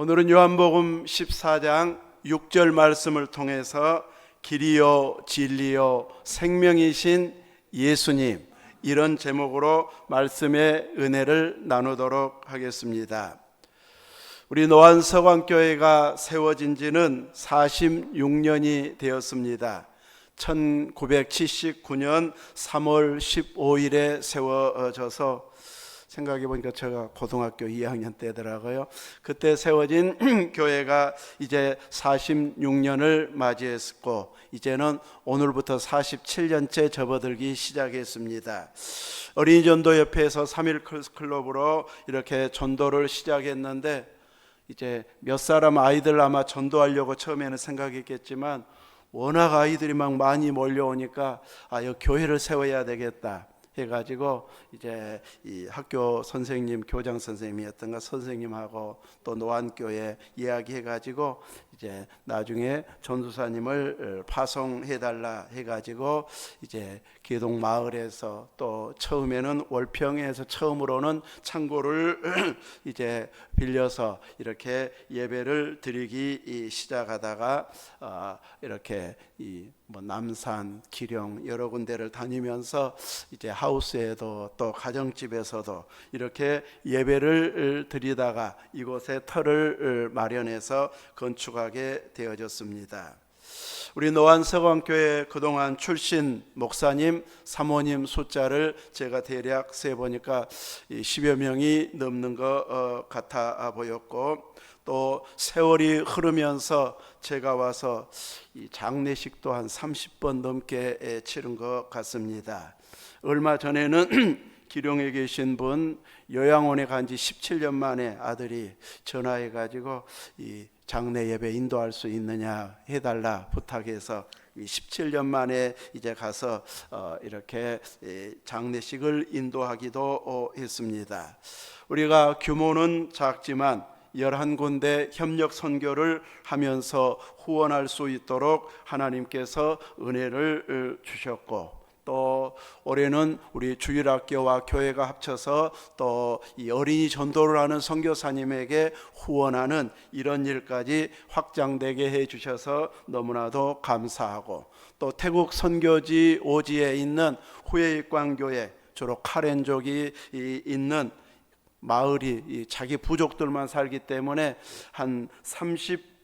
오늘은 요한복음 14장 6절 말씀을 통해서 길이요 진리요 생명이신 예수님 이런 제목으로 말씀의 은혜를 나누도록 하겠습니다. 우리 노안 서광교회가 세워진 지는 46년이 되었습니다. 1979년 3월 15일에 세워져서 생각해 보니까 제가 고등학교 2학년 때더라고요. 그때 세워진 교회가 이제 46년을 맞이했고 이제는 오늘부터 47년째 접어들기 시작했습니다. 어린이 전도 협회에서 3일 클럽으로 이렇게 전도를 시작했는데 이제 몇 사람 아이들 아마 전도하려고 처음에는 생각했겠지만 워낙 아이들이 막 많이 몰려오니까 아, 이 교회를 세워야 되겠다. 해가지고 이제 이 학교 선생님, 교장 선생님이었던가 선생님하고 또 노안교회 이야기해가지고 이제 나중에 전도사님을 파송해달라 해가지고 이제 기동 마을에서 또 처음에는 월평에서 처음으로는 창고를 이제 빌려서 이렇게 예배를 드리기 시작하다가 어, 이렇게 이뭐 남산, 기령 여러 군데를 다니면서 이제 하우스에도 또 가정집에서도 이렇게 예배를 드리다가 이곳에 터를 마련해서 건축하게 되어졌습니다. 우리 노안 서광교회 그동안 출신 목사님, 사모님 숫자를 제가 대략 세 보니까 10여 명이 넘는 것 같아 보였고 또 세월이 흐르면서 제가 와서 이 장례식도 한 30번 넘게 치른 것 같습니다. 얼마 전에는 기룡에 계신 분 요양원에 간 지 17년 만에 아들이 전화해 가지고 이 장례 예배 인도할 수 있느냐 해달라 부탁해서 17년 만에 이제 가서 어, 이렇게 장례식을 인도하기도 했습니다. 우리가 규모는 작지만 11군데 협력 선교를 하면서 후원할 수 있도록 하나님께서 은혜를 주셨고 또 올해는 우리 주일학교와 교회가 합쳐서 또 이 어린이 전도를 하는 선교사님에게 후원하는 이런 일까지 확장되게 해 주셔서 너무나도 감사하고 또 태국 선교지 오지에 있는 후예익광교회 주로 카렌족이 있는 마을이 자기 부족들만 살기 때문에 한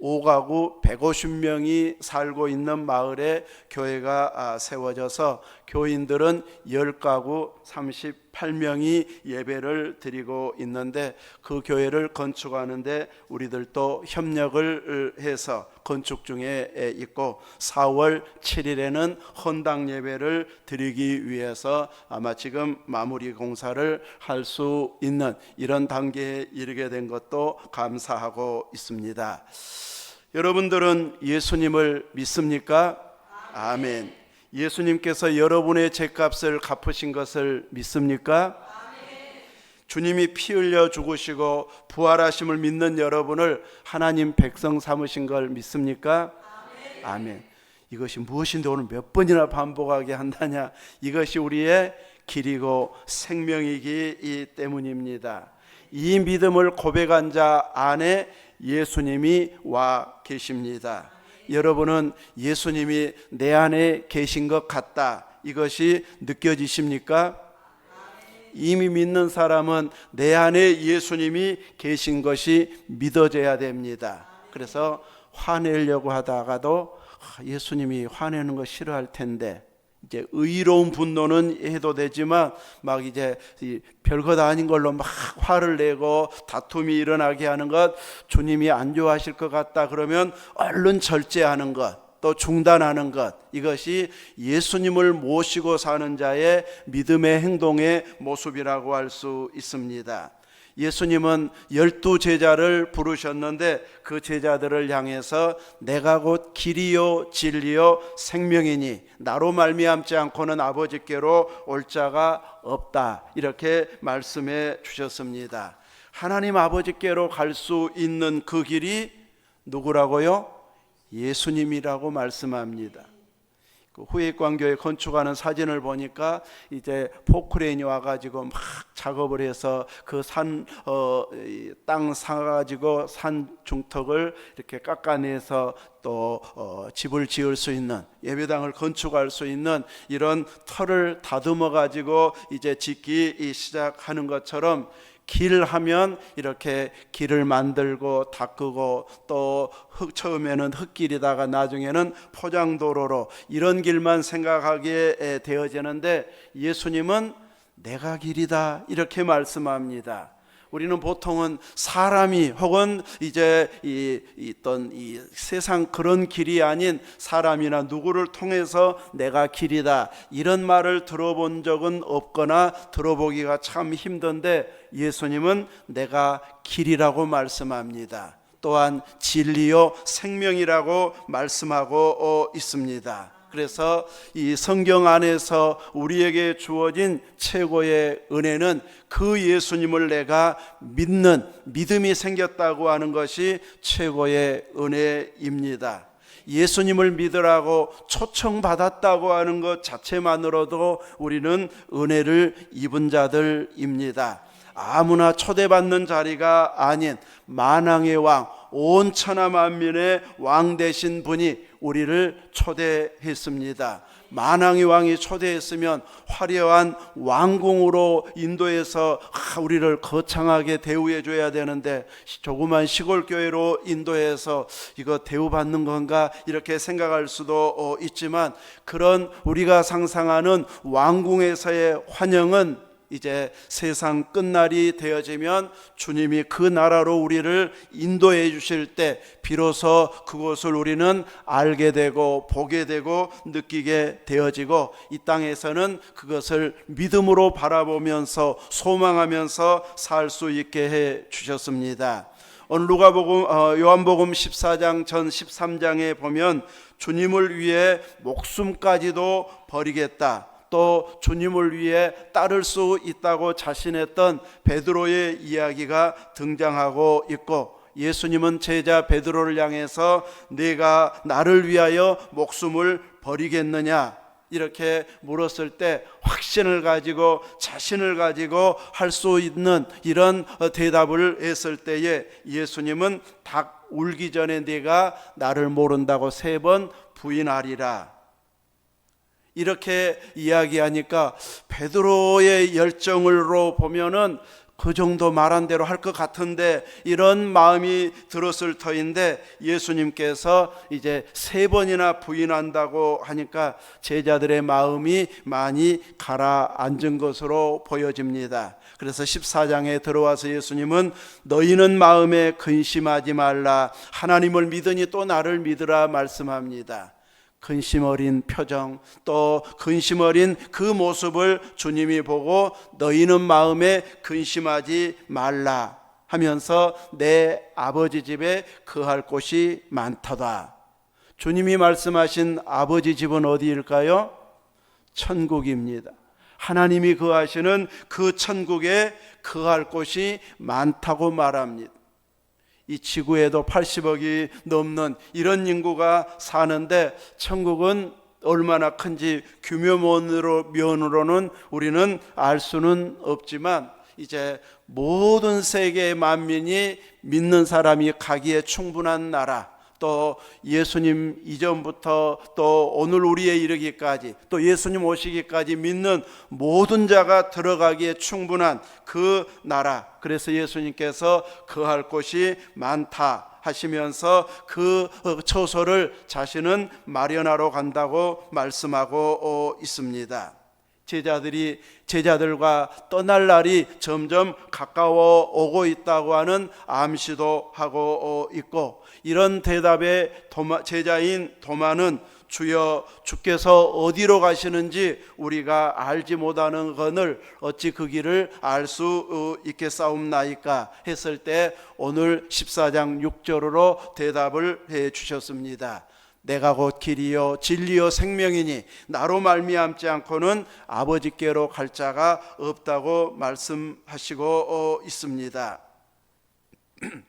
35가구 150명이 살고 있는 마을에 교회가 세워져서 교인들은 10가구 38명이 예배를 드리고 있는데 그 교회를 건축하는데 우리들도 협력을 해서 건축 중에 있고 4월 7일에는 헌당 예배를 드리기 위해서 아마 지금 마무리 공사를 할 수 있는 이런 단계에 이르게 된 것도 감사하고 있습니다. 여러분들은 예수님을 믿습니까? 아멘. 예수님께서 여러분의 죄값을 갚으신 것을 믿습니까? 주님이 피 흘려 죽으시고 부활하심을 믿는 여러분을 하나님 백성 삼으신 걸 믿습니까? 아멘. 이것이 무엇인데 오늘 몇 번이나 반복하게 한다냐? 이것이 우리의 길이고 생명이기 때문입니다. 이 믿음을 고백한 자 안에 예수님이 와 계십니다. 여러분은 예수님이 내 안에 계신 것 같다. 이것이 느껴지십니까? 이미 믿는 사람은 내 안에 예수님이 계신 것이 믿어져야 됩니다. 그래서 화내려고 하다가도 아, 예수님이 화내는 거 싫어할 텐데 이제 의로운 분노는 해도 되지만 막 이제 별것 아닌 걸로 막 화를 내고 다툼이 일어나게 하는 것 주님이 안 좋아하실 것 같다 그러면 얼른 절제하는 것 또 중단하는 것 이것이 예수님을 모시고 사는 자의 믿음의 행동의 모습이라고 할 수 있습니다. 예수님은 열두 제자를 부르셨는데 그 제자들을 향해서 내가 곧 길이요 진리요 생명이니 나로 말미암지 않고는 아버지께로 올 자가 없다 이렇게 말씀해 주셨습니다. 하나님 아버지께로 갈 수 있는 그 길이 누구라고요? 예수님이라고 말씀합니다. 그 후익광교회 건축하는 사진을 보니까 이제 포크레인이 와가지고 막 작업을 해서 그 산 어 땅 사가지고 산 중턱을 이렇게 깎아내서 또 어, 집을 지을 수 있는 예배당을 건축할 수 있는 이런 터를 다듬어 가지고 이제 짓기 이 시작하는 것처럼 길 하면 이렇게 길을 만들고 닦고 또 흙, 처음에는 흙길이다가 나중에는 포장도로로 이런 길만 생각하게 에, 되어지는데 예수님은 내가 길이다 이렇게 말씀합니다. 우리는 보통은 사람이 혹은 이제 이 있던 이 세상 그런 길이 아닌 사람이나 누구를 통해서 내가 길이다 이런 말을 들어본 적은 없거나 들어보기가 참 힘든데 예수님은 내가 길이라고 말씀합니다. 또한 진리요 생명이라고 말씀하고 어, 있습니다. 그래서 이 성경 안에서 우리에게 주어진 최고의 은혜는 그 예수님을 내가 믿는 믿음이 생겼다고 하는 것이 최고의 은혜입니다. 예수님을 믿으라고 초청받았다고 하는 것 자체만으로도 우리는 은혜를 입은 자들입니다. 아무나 초대받는 자리가 아닌 만왕의 왕, 온 천하 만민의 왕 되신 분이 우리를 초대했습니다. 만왕의 왕이 초대했으면 화려한 왕궁으로 인도해서 우리를 거창하게 대우해 줘야 되는데 조그만 시골 교회로 인도해서 이거 대우받는 건가 이렇게 생각할 수도 어, 있지만 그런 우리가 상상하는 왕궁에서의 환영은 이제 세상 끝날이 되어지면 주님이 그 나라로 우리를 인도해 주실 때 비로소 그곳을 우리는 알게 되고 보게 되고 느끼게 되어지고 이 땅에서는 그것을 믿음으로 바라보면서 소망하면서 살 수 있게 해 주셨습니다. 오늘 누가복음 어, 요한복음 14장 전 13장에 보면 주님을 위해 목숨까지도 버리겠다. 또 주님을 위해 따를 수 있다고 자신했던 베드로의 이야기가 등장하고 있고 예수님은 제자 베드로를 향해서 네가 나를 위하여 목숨을 버리겠느냐 이렇게 물었을 때 확신을 가지고 자신을 가지고 할 수 있는 이런 대답을 했을 때에 예수님은 닭 울기 전에 네가 나를 모른다고 세 번 부인하리라 이렇게 이야기하니까 베드로의 열정으로 보면은 그 정도 말한 대로 할 것 같은데 이런 마음이 들었을 터인데 예수님께서 이제 세 번이나 부인한다고 하니까 제자들의 마음이 많이 가라앉은 것으로 보여집니다. 그래서 14장에 들어와서 예수님은 너희는 마음에 근심하지 말라 하나님을 믿으니 또 나를 믿으라 말씀합니다. 근심 어린 표정 또 근심 어린 그 모습을 주님이 보고 너희는 마음에 근심하지 말라 하면서 내 아버지 집에 거할 곳이 많다다. 주님이 말씀하신 아버지 집은 어디일까요? 천국입니다. 하나님이 거하시는 그 천국에 거할 곳이 많다고 말합니다. 이 지구에도 80억이 넘는 이런 인구가 사는데 천국은 얼마나 큰지 규모면으로 면으로는 우리는 알 수는 없지만 이제 모든 세계의 만민이 믿는 사람이 가기에 충분한 나라 또 예수님 이전부터 또 오늘 우리에 이르기까지 또 예수님 오시기까지 믿는 모든 자가 들어가기에 충분한 그 나라. 그래서 예수님께서 거할 곳이 많다 하시면서 그 처소를 자신은 마련하러 간다고 말씀하고 어, 있습니다. 제자들이 제자들과 떠날 날이 점점 가까워 오고 있다고 하는 암시도 하고 어, 있고 이런 대답에 제자인 도마는 주여 주께서 어디로 가시는지 우리가 알지 못하는 건을 어찌 그 길을 알수 어, 있겠사옵나이까 했을 때 오늘 14장 6절로 대답을 해 주셨습니다. 내가 곧 길이요 진리요 생명이니 나로 말미암지 않고는 아버지께로 갈 자가 없다고 말씀하시고 어, 있습니다.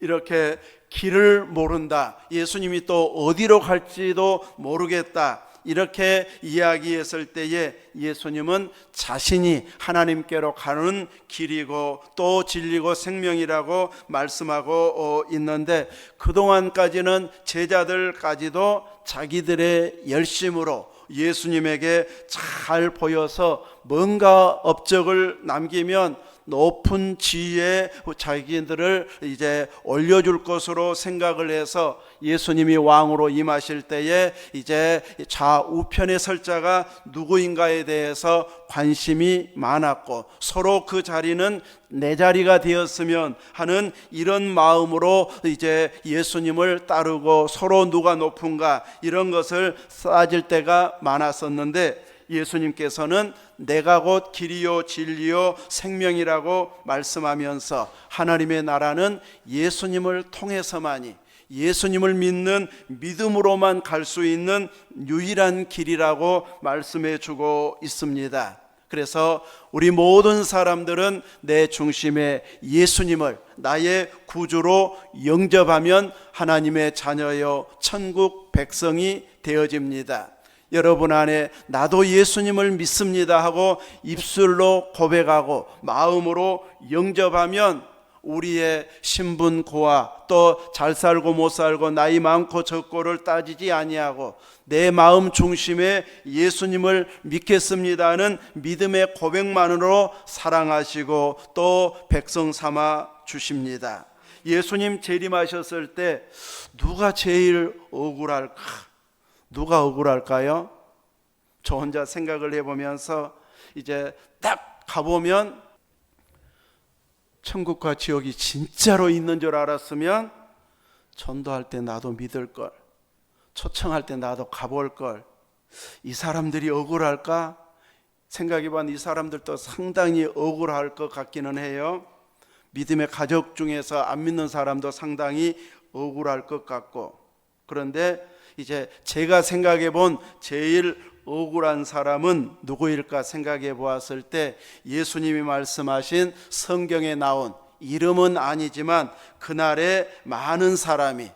이렇게 길을 모른다. 예수님이 또 어디로 갈지도 모르겠다. 이렇게 이야기했을 때에 예수님은 자신이 하나님께로 가는 길이고 또 진리고 생명이라고 말씀하고 어, 있는데 그동안까지는 제자들까지도 자기들의 열심으로 예수님에게 잘 보여서 뭔가 업적을 남기면 높은 지위에 자기들을 이제 올려줄 것으로 생각을 해서 예수님이 왕으로 임하실 때에 이제 좌우편에 설 자가 누구인가에 대해서 관심이 많았고 서로 그 자리는 내 자리가 되었으면 하는 이런 마음으로 이제 예수님을 따르고 서로 누가 높은가 이런 것을 따질 때가 많았었는데 예수님께서는 내가 곧 길이요 진리요 생명이라고 말씀하면서 하나님의 나라는 예수님을 통해서만이 예수님을 믿는 믿음으로만 갈 수 있는 유일한 길이라고 말씀해 주고 있습니다. 그래서 우리 모든 사람들은 내 중심에 예수님을 나의 구주로 영접하면 하나님의 자녀여 천국 백성이 되어집니다. 여러분 안에 나도 예수님을 믿습니다 하고 입술로 고백하고 마음으로 영접하면 우리의 신분 고하 또잘 살고 못 살고 나이 많고 적고를 따지지 아니하고 내 마음 중심에 예수님을 믿겠습니다는 믿음의 고백만으로 사랑하시고 또 백성 삼아 주십니다. 예수님 재림하셨을 때 누가 제일 억울할까? 누가 억울할까요? 저 혼자 생각을 해보면서 이제 딱 가보면 천국과 지옥이 진짜로 있는 줄 알았으면 전도할 때 나도 믿을 걸, 초청할 때 나도 가볼 걸. 이 사람들이 억울할까? 생각해보면 이 사람들도 상당히 억울할 것 같기는 해요. 믿음의 가족 중에서 안 믿는 사람도 상당히 억울할 것 같고. 그런데 이제 제가 생각해 본 제일 억울한 사람은 누구일까 생각해 보았을 때 예수님이 말씀하신 성경에 나온 이름은 아니지만 그날에 많은 사람이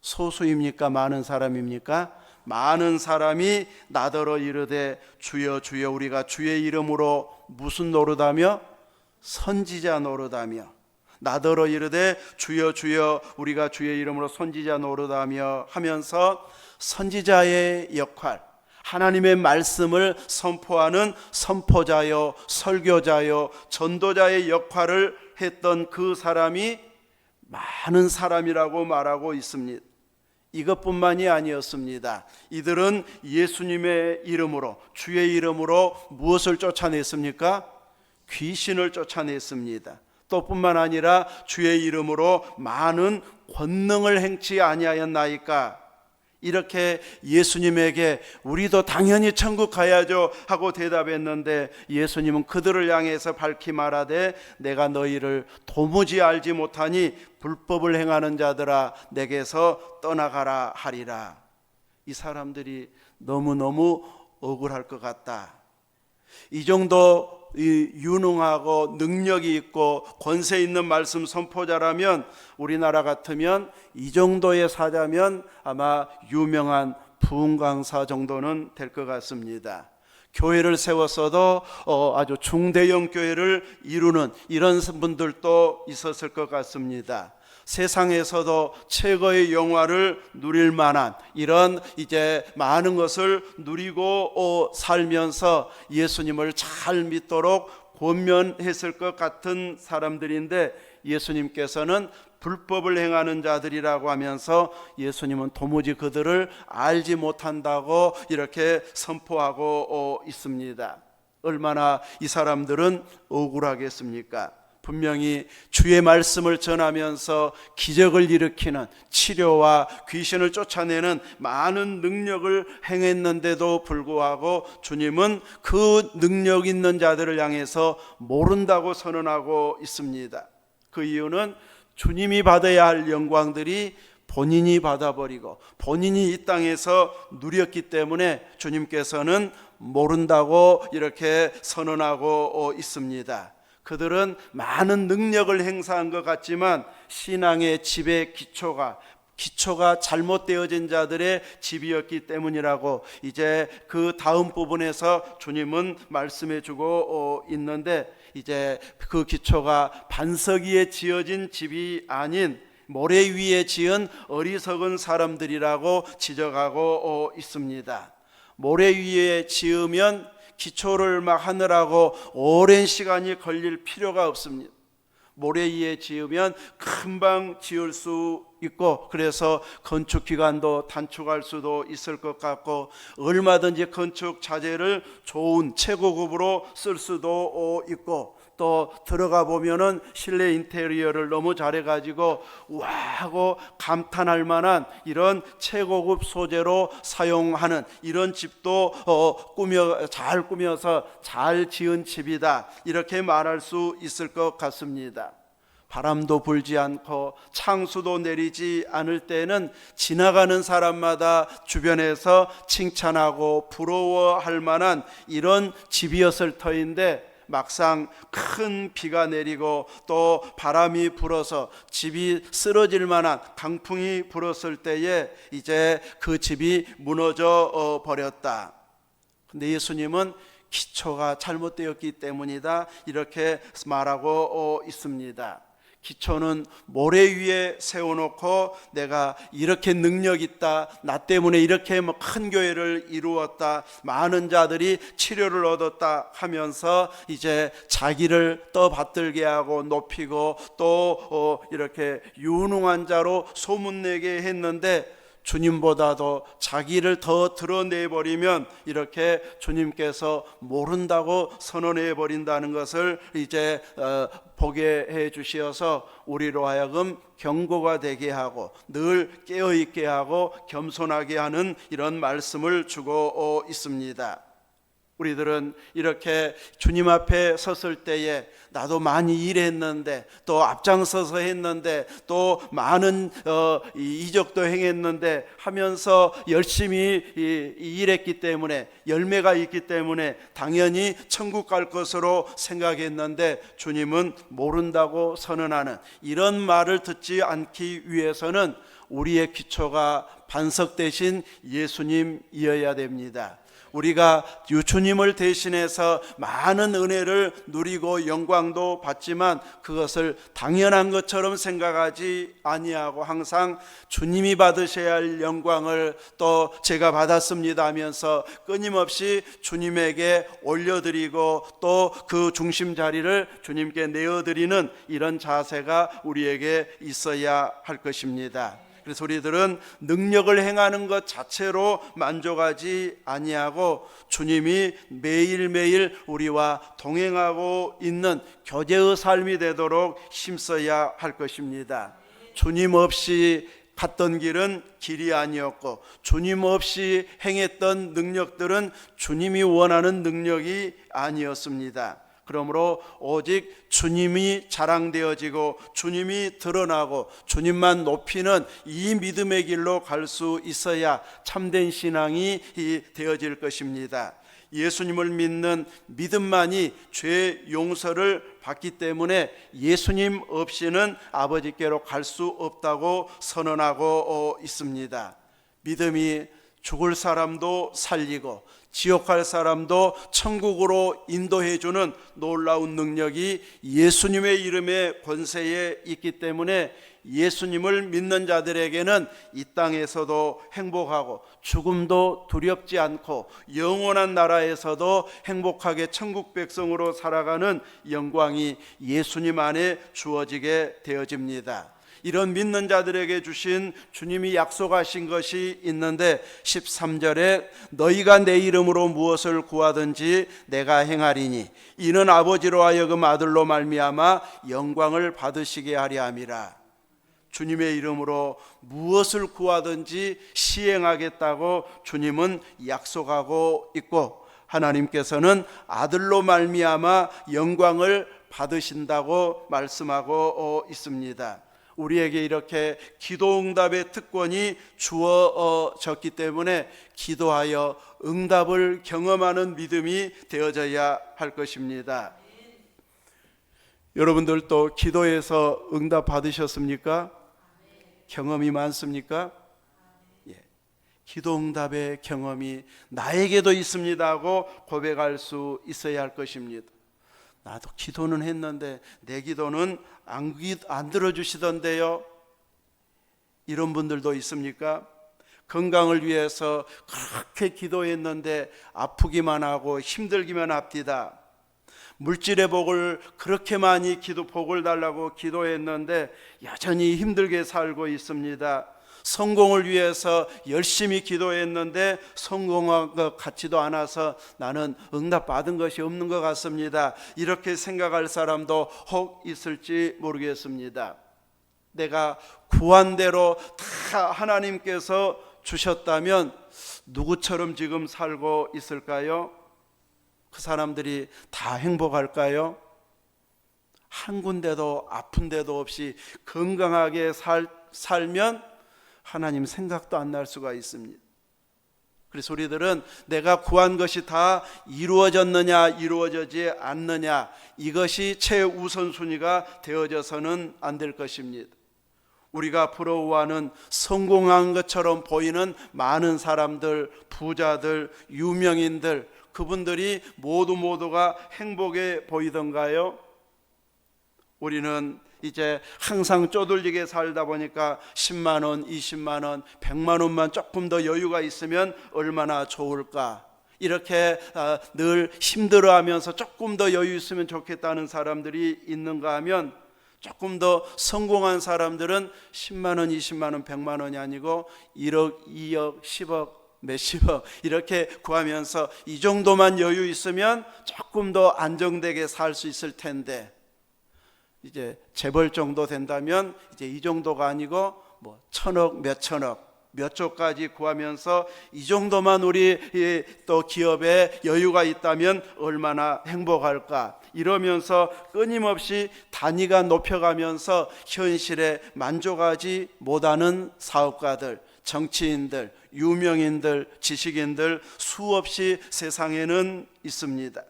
소수입니까? 많은 사람입니까? 많은 사람이 나더러 이르되 주여 주여 우리가 주의 이름으로 무슨 노릇하며 선지자 노릇하며 나더러 이르되 주여 주여 우리가 주의 이름으로 선지자 노릇하며 하면서 선지자의 역할 하나님의 말씀을 선포하는 선포자요 설교자요 전도자의 역할을 했던 그 사람이 많은 사람이라고 말하고 있습니다. 이것뿐만이 아니었습니다. 이들은 예수님의 이름으로 주의 이름으로 무엇을 쫓아냈습니까? 귀신을 쫓아냈습니다. 또 뿐만 아니라 주의 이름으로 많은 권능을 행치 아니하였나이까? 이렇게 예수님에게 우리도 당연히 천국 가야죠 하고 대답했는데 예수님은 그들을 향해서 밝히 말하되 내가 너희를 도무지 알지 못하니 불법을 행하는 자들아 내게서 떠나가라 하리라. 이 사람들이 너무너무 억울할 것 같다. 이 정도 이 유능하고 능력이 있고 권세 있는 말씀 선포자라면 우리나라 같으면 이 정도의 사자면 아마 유명한 부흥 강사 정도는 될 것 같습니다. 교회를 세웠어도 어, 아주 중대형 교회를 이루는 이런 분들도 있었을 것 같습니다. 세상에서도 최고의 영화를 누릴 만한 이런 이제 많은 것을 누리고 어, 살면서 예수님을 잘 믿도록 권면했을 것 같은 사람들인데 예수님께서는 불법을 행하는 자들이라고 하면서 예수님은 도무지 그들을 알지 못한다고 이렇게 선포하고 어, 있습니다. 얼마나 이 사람들은 억울하겠습니까? 분명히 주의 말씀을 전하면서 기적을 일으키는 치료와 귀신을 쫓아내는 많은 능력을 행했는데도 불구하고 주님은 그 능력 있는 자들을 향해서 모른다고 선언하고 있습니다. 그 이유는 주님이 받아야 할 영광들이 본인이 받아버리고 본인이 이 땅에서 누렸기 때문에 주님께서는 모른다고 이렇게 선언하고 있습니다. 그들은 많은 능력을 행사한 것 같지만 신앙의 집의 기초가 기초가 잘못되어진 자들의 집이었기 때문이라고 이제 그 다음 부분에서 주님은 말씀해 주고 어, 있는데 이제 그 기초가 반석 위에 지어진 집이 아닌 모래 위에 지은 어리석은 사람들이라고 지적하고 어, 있습니다. 모래 위에 지으면 기초를 막 하느라고 오랜 시간이 걸릴 필요가 없습니다. 모래 위에 지으면 금방 지을 수 있고 그래서 건축 기간도 단축할 수도 있을 것 같고 얼마든지 건축 자재를 좋은 최고급으로 쓸 수도 어, 있고 또 들어가 보면은 실내 인테리어를 너무 잘해 가지고 와 하고 감탄할 만한 이런 최고급 소재로 사용하는 이런 집도 어, 꾸며 잘 꾸며서 잘 지은 집이다 이렇게 말할 수 있을 것 같습니다. 바람도 불지 않고 창수도 내리지 않을 때는 지나가는 사람마다 주변에서 칭찬하고 부러워할 만한 이런 집이었을 터인데 막상 큰 비가 내리고 또 바람이 불어서 집이 쓰러질 만한 강풍이 불었을 때에 이제 그 집이 무너져 어, 버렸다. 근데 예수님은 기초가 잘못되었기 때문이다 이렇게 말하고 어, 있습니다. 기초는 모래 위에 세워놓고 내가 이렇게 능력 있다 나 때문에 이렇게 뭐 큰 교회를 이루었다 많은 자들이 치료를 얻었다 하면서 이제 자기를 떠받들게 하고 높이고 또 어, 이렇게 유능한 자로 소문내게 했는데 주님보다도 자기를 더 드러내 버리면 이렇게 주님께서 모른다고 선언해 버린다는 것을 이제 어, 보게 해 주시어서 우리로 하여금 경고가 되게 하고 늘 깨어 있게 하고 겸손하게 하는 이런 말씀을 주고 어, 있습니다. 우리들은 이렇게 주님 앞에 섰을 때에 나도 많이 일했는데 또 앞장서서 했는데 또 많은 어, 이 이적도 행했는데 하면서 열심히 이, 이 일했기 때문에 열매가 있기 때문에 당연히 천국 갈 것으로 생각했는데 주님은 모른다고 선언하는 이런 말을 듣지 않기 위해서는 우리의 기초가 반석 대신 예수님이어야 됩니다. 우리가 주님을 대신해서 많은 은혜를 누리고 영광도 받지만 그것을 당연한 것처럼 생각하지 아니하고 항상 주님이 받으셔야 할 영광을 또 제가 받았습니다 하면서 끊임없이 주님에게 올려드리고 또 그 중심 자리를 주님께 내어드리는 이런 자세가 우리에게 있어야 할 것입니다. 그래서 우리들은 능력을 행하는 것 자체로 만족하지 아니하고 주님이 매일매일 우리와 동행하고 있는 교제의 삶이 되도록 힘써야 할 것입니다. 주님 없이 갔던 길은 길이 아니었고 주님 없이 행했던 능력들은 주님이 원하는 능력이 아니었습니다. 그러므로 오직 주님이 자랑되어지고 주님이 드러나고 주님만 높이는 이 믿음의 길로 갈 수 있어야 참된 신앙이 되어질 것입니다. 예수님을 믿는 믿음만이 죄 용서를 받기 때문에 예수님 없이는 아버지께로 갈 수 없다고 선언하고 있습니다. 믿음이 죽을 사람도 살리고 지옥 갈 사람도 천국으로 인도해 주는 놀라운 능력이 예수님의 이름의 권세에 있기 때문에 예수님을 믿는 자들에게는 이 땅에서도 행복하고 죽음도 두렵지 않고 영원한 나라에서도 행복하게 천국 백성으로 살아가는 영광이 예수님 안에 주어지게 되어집니다. 이런 믿는 자들에게 주신 주님이 약속하신 것이 있는데 13절에 너희가 내 이름으로 무엇을 구하든지 내가 행하리니 이는 아버지로 하여금 아들로 말미암아 영광을 받으시게 하리 함이라. 주님의 이름으로 무엇을 구하든지 시행하겠다고 주님은 약속하고 있고 하나님께서는 아들로 말미암아 영광을 받으신다고 말씀하고 있습니다. 우리에게 이렇게 기도 응답의 특권이 주어졌기 때문에 기도하여 응답을 경험하는 믿음이 되어져야 할 것입니다. 여러분들도 기도해서 응답 받으셨습니까? 경험이 많습니까? 예. 기도 응답의 경험이 나에게도 있습니다 하고 고백할 수 있어야 할 것입니다. 나도 기도는 했는데 내 기도는 안, 기- 안 들어주시던데요. 이런 분들도 있습니까? 건강을 위해서 그렇게 기도했는데 아프기만 하고 힘들기만 합디다. 물질의 복을 그렇게 많이 기도 복을 달라고 기도했는데 여전히 힘들게 살고 있습니다. 성공을 위해서 열심히 기도했는데 성공한 것 같지도 않아서 나는 응답 받은 것이 없는 것 같습니다. 이렇게 생각할 사람도 혹 있을지 모르겠습니다. 내가 구한 대로 다 하나님께서 주셨다면 누구처럼 지금 살고 있을까요? 그 사람들이 다 행복할까요? 한 군데도 아픈 데도 없이 건강하게 살, 살면 하나님 생각도 안 날 수가 있습니다. 그래서 우리들은 내가 구한 것이 다 이루어졌느냐 이루어지지 않느냐 이것이 최우선순위가 되어져서는 안 될 것입니다. 우리가 부러워하는 성공한 것처럼 보이는 많은 사람들, 부자들, 유명인들, 그분들이 모두 모두가 행복해 보이던가요? 우리는 이제 항상 쪼들리게 살다 보니까 10만 원, 20만 원, 100만 원만 조금 더 여유가 있으면 얼마나 좋을까? 이렇게 아, 늘 힘들어하면서 조금 더 여유 있으면 좋겠다는 사람들이 있는가 하면 조금 더 성공한 사람들은 10만 원, 20만 원, 100만 원이 아니고 1억, 2억, 10억, 몇십억 이렇게 구하면서 이 정도만 여유 있으면 조금 더 안정되게 살 수 있을 텐데 이제 재벌 정도 된다면 이제 이 정도가 아니고 뭐 천억, 몇 천억, 몇 조까지 구하면서 이 정도만 우리 이또 기업에 여유가 있다면 얼마나 행복할까 이러면서 끊임없이 단위가 높여가면서 현실에 만족하지 못하는 사업가들, 정치인들, 유명인들, 지식인들 수없이 세상에는 있습니다.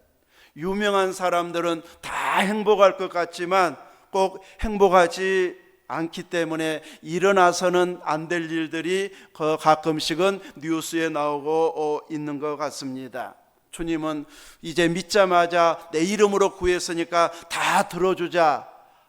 유명한 사람들은 다 행복할 것 같지만 꼭 행복하지 않기 때문에 일어나서는 안 될 일들이 그 가끔씩은 뉴스에 나오고 어, 있는 것 같습니다. 주님은 이제 믿자마자 내 이름으로 구했으니까 다 들어주자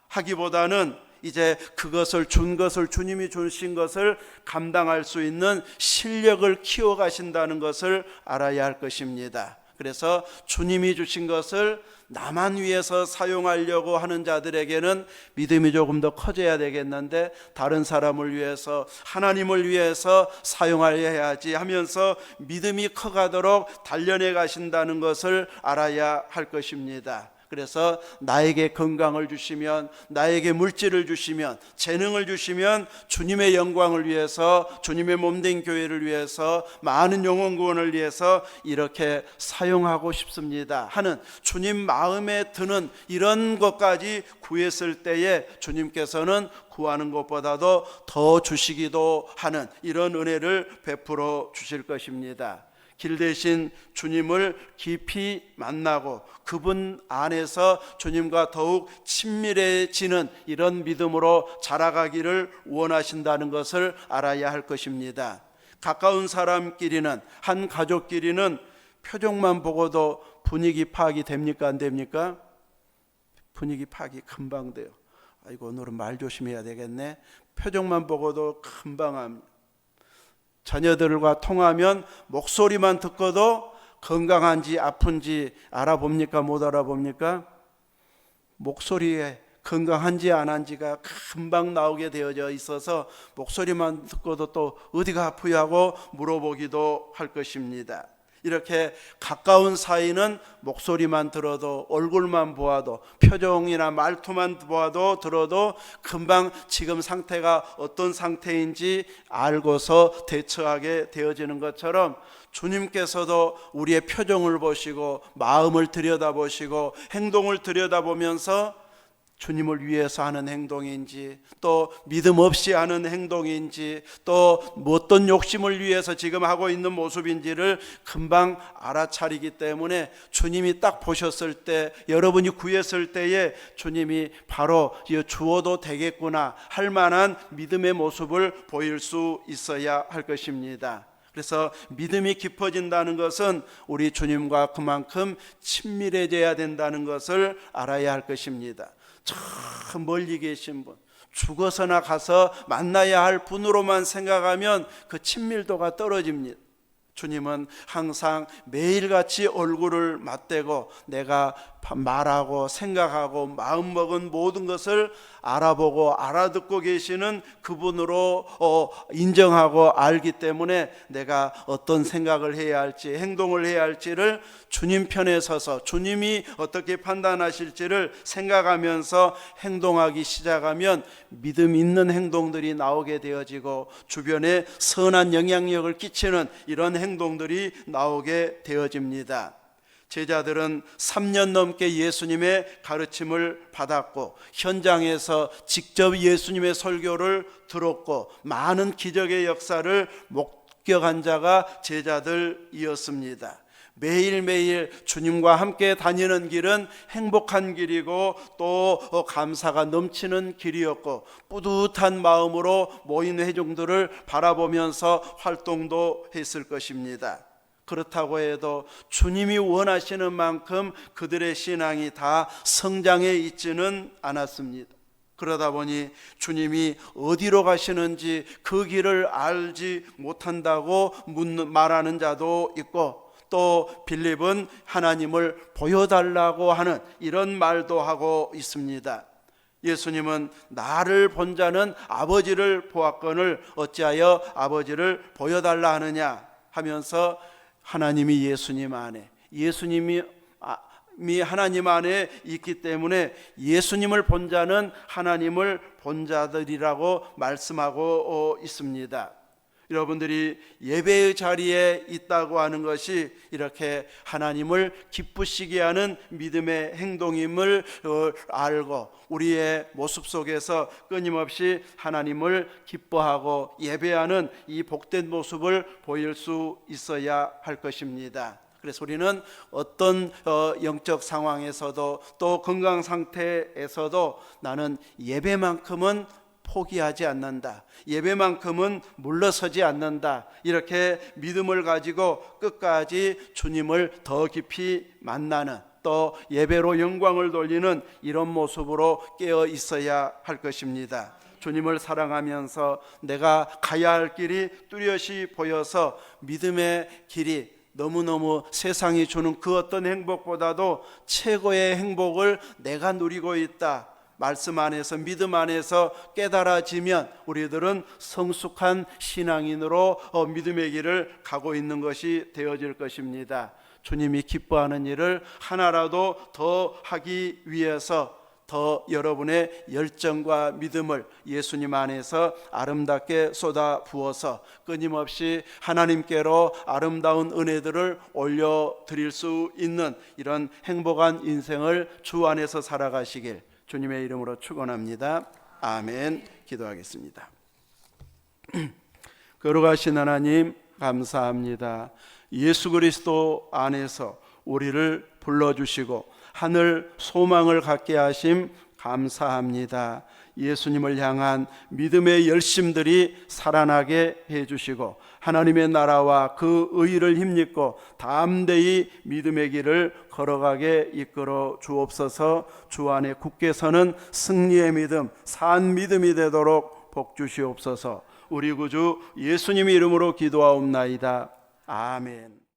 하기보다는 이제 그것을 준 것을 주님이 주신 것을 감당할 수 있는 실력을 키워 가신다는 것을 알아야 할 것입니다. 그래서 주님이 주신 것을 나만 위해서 사용하려고 하는 자들에게는 믿음이 조금 더 커져야 되겠는데 다른 사람을 위해서 하나님을 위해서 사용하여야지 하면서 믿음이 커가도록 단련해 가신다는 것을 알아야 할 것입니다. 그래서 나에게 건강을 주시면 나에게 물질을 주시면 재능을 주시면 주님의 영광을 위해서 주님의 몸된 교회를 위해서 많은 영혼 구원을 위해서 이렇게 사용하고 싶습니다 하는 주님 마음에 드는 이런 것까지 구했을 때에 주님께서는 구하는 것보다도 더 주시기도 하는 이런 은혜를 베풀어 주실 것입니다. 길 대신 주님을 깊이 만나고 그분 안에서 주님과 더욱 친밀해지는 이런 믿음으로 자라가기를 원하신다는 것을 알아야 할 것입니다. 가까운 사람끼리는 한 가족끼리는 표정만 보고도 분위기 파악이 됩니까 안 됩니까? 분위기 파악이 금방 돼요. 아이고 오늘은 말 조심해야 되겠네. 표정만 보고도 금방 합니다. 자녀들과 통하면 목소리만 듣고도 건강한지 아픈지 알아봅니까 못 알아봅니까? 목소리에 건강한지 안 한지가 금방 나오게 되어져 있어서 목소리만 듣고도 또 어디가 아프요 하고 물어보기도 할 것입니다. 이렇게 가까운 사이는 목소리만 들어도 얼굴만 보아도 표정이나 말투만 보아도 들어도 금방 지금 상태가 어떤 상태인지 알고서 대처하게 되어지는 것처럼 주님께서도 우리의 표정을 보시고 마음을 들여다보시고 행동을 들여다보면서 주님을 위해서 하는 행동인지 또 믿음 없이 하는 행동인지 또 어떤 욕심을 위해서 지금 하고 있는 모습인지를 금방 알아차리기 때문에 주님이 딱 보셨을 때 여러분이 구했을 때에 주님이 바로 주어도 되겠구나 할 만한 믿음의 모습을 보일 수 있어야 할 것입니다. 그래서 믿음이 깊어진다는 것은 우리 주님과 그만큼 친밀해져야 된다는 것을 알아야 할 것입니다. 저 멀리 계신 분, 죽어서나 가서 만나야 할 분으로만 생각하면 그 친밀도가 떨어집니다. 주님은 항상 매일같이 얼굴을 맞대고 내가 말하고 생각하고 마음먹은 모든 것을 알아보고 알아듣고 계시는 그분으로 어, 인정하고 알기 때문에 내가 어떤 생각을 해야 할지 행동을 해야 할지를 주님 편에 서서 주님이 어떻게 판단하실지를 생각하면서 행동하기 시작하면 믿음 있는 행동들이 나오게 되어지고 주변에 선한 영향력을 끼치는 이런 행동들이 나오게 되어집니다. 제자들은 3년 넘게 예수님의 가르침을 받았고 현장에서 직접 예수님의 설교를 들었고 많은 기적의 역사를 목격한 자가 제자들이었습니다. 매일매일 주님과 함께 다니는 길은 행복한 길이고 또 감사가 넘치는 길이었고 뿌듯한 마음으로 모인 회중들을 바라보면서 활동도 했을 것입니다. 그렇다고 해도 주님이 원하시는 만큼 그들의 신앙이 다 성장해 있지는 않았습니다. 그러다 보니 주님이 어디로 가시는지 그 길을 알지 못한다고 묻는 말하는 자도 있고 또 빌립은 하나님을 보여달라고 하는 이런 말도 하고 있습니다. 예수님은 나를 본 자는 아버지를 보았건을 어찌하여 아버지를 보여달라 하느냐 하면서 하나님이 예수님 안에 예수님이 아, 하나님 안에 있기 때문에 예수님을 본 자는 하나님을 본 자들이라고 말씀하고 어, 있습니다. 여러분들이 예배의 자리에 있다고 하는 것이 이렇게 하나님을 기쁘시게 하는 믿음의 행동임을 어, 알고 우리의 모습 속에서 끊임없이 하나님을 기뻐하고 예배하는 이 복된 모습을 보일 수 있어야 할 것입니다. 그래서 우리는 어떤 어, 영적 상황에서도 또 건강 상태에서도 나는 예배만큼은 포기하지 않는다. 예배만큼은 물러서지 않는다. 이렇게 믿음을 가지고 끝까지 주님을 더 깊이 만나는 또 예배로 영광을 돌리는 이런 모습으로 깨어 있어야 할 것입니다. 주님을 사랑하면서 내가 가야 할 길이 뚜렷이 보여서 믿음의 길이 너무너무 세상이 주는 그 어떤 행복보다도 최고의 행복을 내가 누리고 있다. 말씀 안에서 믿음 안에서 깨달아지면 우리들은 성숙한 신앙인으로 어, 믿음의 길을 가고 있는 것이 되어질 것입니다. 주님이 기뻐하는 일을 하나라도 더 하기 위해서 더 여러분의 열정과 믿음을 예수님 안에서 아름답게 쏟아 부어서 끊임없이 하나님께로 아름다운 은혜들을 올려 드릴 수 있는 이런 행복한 인생을 주 안에서 살아가시길 주님의 이름으로 축원합니다. 아멘. 기도하겠습니다. 거룩하신 하나님 감사합니다. 예수 그리스도 안에서 우리를 불러 주시고 하늘 소망을 갖게 하심 감사합니다. 예수님을 향한 믿음의 열심들이 살아나게 해 주시고 하나님의 나라와 그 의를 힘입고 담대히 믿음의 길을 걸어가게 이끌어 주옵소서. 주 안에 굳게 서는 승리의 믿음 산 믿음이 되도록 복 주시옵소서. 우리 구주 예수님 이름으로 기도하옵나이다. 아멘